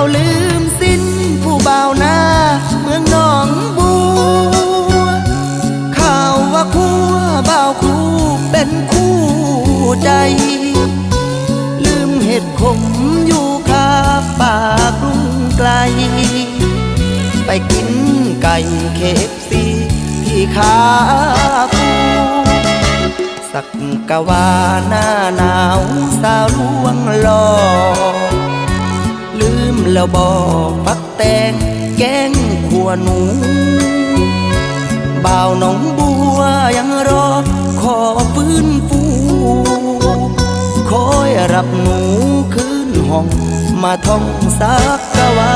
าลืมสิ้นผู้บ่าวนาเมืองหนองบัวข่าวว่าคู่บ่าวครูเป็นคู่ใจลืมเห็ดขมอยู่คาป่ากรุงไกล ไปกินไก่เคฟซีที่ขาคูสักกะว่าหน้าหนาวสาวลวงหลอก แล้วบอกปักแตงแกงขัวหนูบ่าวหน้องบัวยังรอขอฟื้นฟูคอยรับหนูคืนห้องมาท่องสักกะวา